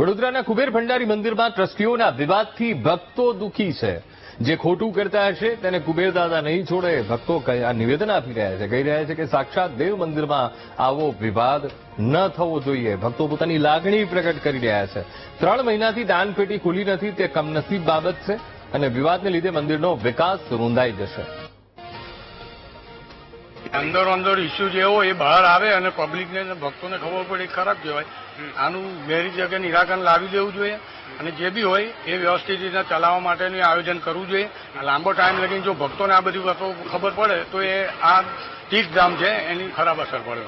વડોદરાના કુબેર ભંડારી મંદિરમાં ટ્રસ્ટીઓના વિવાદથી ભક્તો દુઃખી છે. જે ખોટું કરતા હશે, તેને કુબેર દાદા નહીં છોડે. ભક્તો આ નિવેદન આપી રહ્યા છે. કહી રહ્યા છે કે સાક્ષાત દેવ મંદિરમાં આવો વિવાદ ન થવો જોઈએ. ભક્તો પોતાની લાગણી પ્રગટ કરી રહ્યા છે. ત્રણ મહિનાથી દાનપેટી ખુલી નથી, તે કમનસીબ બાબત છે અને વિવાદને લીધે મંદિરનો વિકાસ રૂંધાઈ જશે. અંદર અંદર ઇસ્યુ જે હોય એ બહાર આવે અને પબ્લિકને ભક્તોને ખબર પડે એ ખરાબ કહેવાય. આનું મેરી જગ્યાએ નિરાકરણ લાવી દેવું જોઈએ અને જે બી હોય એ વ્યવસ્થિત રીતે ચલાવવા માટેનું આયોજન કરવું જોઈએ. આ લાંબો ટાઈમ લગીને જો ભક્તોને આ બધી વાતો ખબર પડે તો એ આ તીર્થધામ છે એની ખરાબ અસર પડે.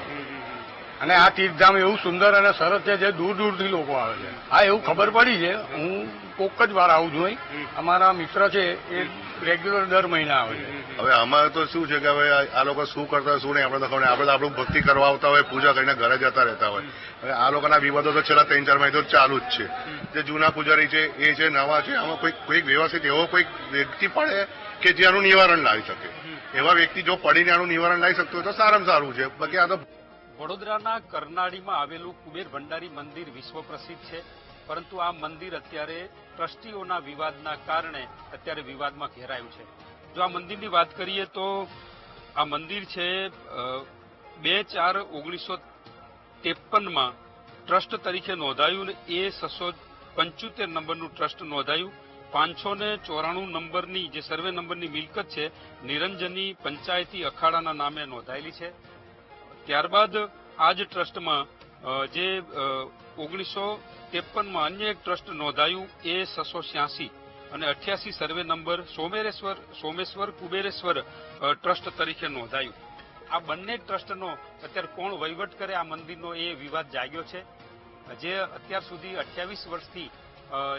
અને આ તીર્થધામ એવું સુંદર અને સરસ છે જે દૂર દૂરથી લોકો આવે છે. હા એવું ખબર પડી છે. હું કોક જ વાર આવું છું અહીં. અમારા મિત્ર છે એ રેગ્યુલર દર મહિના આવે છે. હવે આમાં તો શું છે કે હવે આ લોકો શું કરતા, શું નહીં, આપણે તો ખબર આપણે આપણું ભક્તિ કરવા આવતા હોય, પૂજા કરીને ઘરે જતા રહેતા હોય. હવે આ લોકોના વિવાદો તો છેલ્લા ત્રણ, ચાર મહિના ચાલુ જ છે. જે જૂના પૂજારી છે, એ છે, નવા છે, આમાં કોઈ કોઈક વ્યવસ્થિત એવો કોઈક વ્યક્તિ પડે કે જે આનું નિવારણ લાવી શકે. એવા વ્યક્તિ જો પડીને આનું નિવારણ લાવી શકતો હોય તો સારામાં સારું છે. બાકી આ તો વડોદરાના કરનાળીમાં આવેલું કુબેર ભંડારી મંદિર વિશ્વ પ્રસિદ્ધ છે. પરંતુ આ મંદિર અત્યારે ટ્રસ્ટીઓના વિવાદના કારણે અત્યારે વિવાદમાં ઘેરાયું છે. જો આ મંદિરની વાત કરીએ તો આ મંદિર છે બે ચાર ઓગણીસો ત્રેપનમાં ટ્રસ્ટ તરીકે નોંધાયું ને એ છસો પંચોતેર નંબરનું ટ્રસ્ટ નોંધાયું. પાંચસો ને ચોરાણું નંબરની જે સર્વે નંબરની મિલકત છે નિરંજની પંચાયતી અખાડાના નામે નોંધાયેલી છે. ત્યારબાદ આ જ ટ્રસ્ટમાં જે ઓગણીસો ત્રેપનમાં અન્ય એક ટ્રસ્ટ નોંધાયું એ છસો છ્યાસી. અને અઠ્યાસી survey number Somereshwar, Someshwar Kubereshwar trust તરીકે નોંધાયું. આ બંને ટ્રસ્ટનો અત્યારે કોણ વહીવટ કરે આ મંદિરનો એ વિવાદ જાગ્યો છે. જે અત્યાર સુધી અઠ્યાવીસ વર્ષથી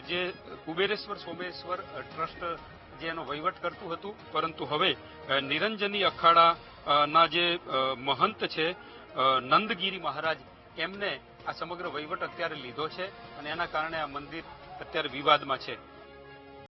જે કુબેરેશ્વર, સોમેશ્વર ટ્રસ્ટ જે એનો વહીવટ કરતું હતું, પરંતુ હવે નિરંજની અખાડાના જે મહંત છે નંદગીરી મહારાજ, એમને આ સમગ્ર વહીવટ અત્યારે લીધો છે અને એના કારણે આ મંદિર અત્યારે વિવાદમાં છે.